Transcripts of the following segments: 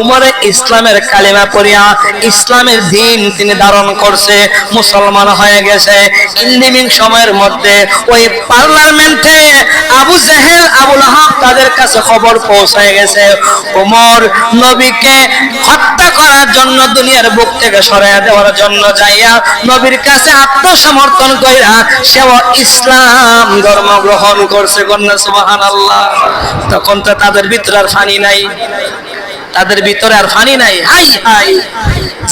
উমরে ইসলামের কালিমা পড়িয়া ইসলামের দিন তিনি ধারণ করছে, মুসলমান হয়ে গেছে। ইন্দিমিং সময়ের মধ্যে ওই পার্লামেন্টে আবু জেহেল আবুল আহাব তাদের কাছে খবর পৌঁছায় গেছে। উমর নবীকে হত্যা করার জন্য দুনিয়ার বুক থেকে সরাইয়া দেওয়ার জন্য যাইয়া নবীর কাছে আত্মসমর্থন কইরা সেও ইসলাম ধর্ম গ্রহণ করছে। কন্যা সুবাহান আল্লাহ তখন তো তাদের ভিতরে আর ফানি নাই। তাদের ভিতরে আর ফানি নাই। হাই হাই।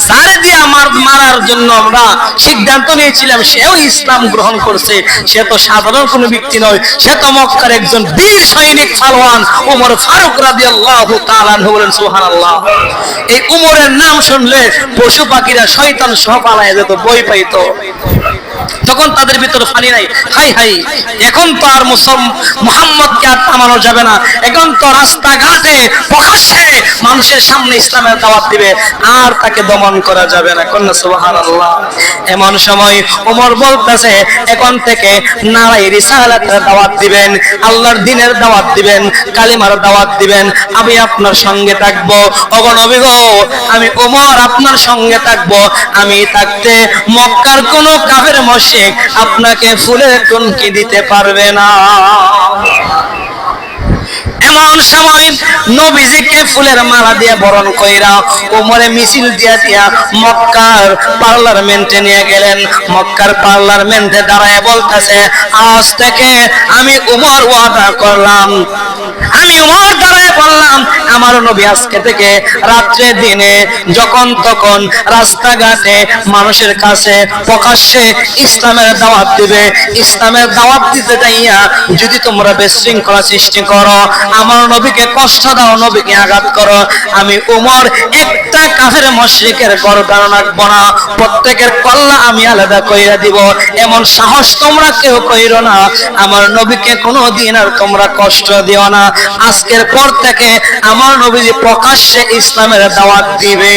সারে দিয়ে আমার মারার জন্য আমরা সিদ্ধান্ত নিয়েছিলাম, সেও ইসলাম গ্রহণ করছে। সে তো সাধারণ কোনো ব্যক্তি নয়। সে তো মক্কার একজন বীর সৈনিক ফালওয়ান উমর ফারুক রাদিয়াল্লাহু তাআলা বলেন, সুবহানাল্লাহ। এই উমরের নাম শুনলে পশু পাখিরা শয়তান সহ পালায় যেত বই পাইতো। তখন তাদের ভিতরে পানি নাই, হাই হাই, এখন তো আর মোহাম্মদকে আর থামানো যাবে না। এখন তো রাস্তাঘাটে, প্রকাশ্যে মানুষের সামনে ইসলামের দাওয়াত দিবে, আর তাকে দমন করা যাবে না। কন্যা সুবাহ আল্লাহ এমন সময় ওমর বলতেছে, এখন থেকে নারাই রিসালাতের দাওয়াত দিবেন, আল্লাহর দিনের দাওয়াত দিবেন, কালিমার দাওয়াত দিবেন, আমি আপনার সঙ্গে থাকব। অগণবী গো, আমি ওমর আপনার সঙ্গে থাকব। আমি থাকতে মক্কার কোন কাফের মশিক আপনাকে ফুলের টুনকি দিতে পারবে না। এমন সময়, নবীজিকে ফুলের মালা দিয়ে বরণ কইরা ওমরে মিছিল দিয়া দিয়া মক্কার পার্লামেন্টে নিয়ে গেলেন। মক্কার পার্লামেন্টে দাঁড়ায় বলতেছে, আজ থেকে আমি উমর ওয়াদা করলাম। আমি উমর দাঁড়ায় বললাম আমার নবী আজকে থেকে রাত্রে দিনে যখন তখন রাস্তাঘাটে মানুষের কাছে প্রকাশ্যে ইসলামের দাওয়াত দিবে, ইসলামের দাওয়াত দিতে যাইয়া যদি তোমরা বিশৃঙ্খলা সৃষ্টি করো, আমার নবীকে কষ্ট দাও, নবীকে আঘাত করো, আমি উমর একটা কাফের মশরিকের গরদান রাখব না, প্রত্যেকের কল্লা আমি আলাদা কইরা দিব, এমন সাহস তোমরা কেউ কইরো না, আমার নবীকে কোনো দিন আর তোমরা কষ্ট দিও না। আজকের পর থেকে আমার নবী প্রকাশ্যে ইসলামের দাওয়াত দিবে।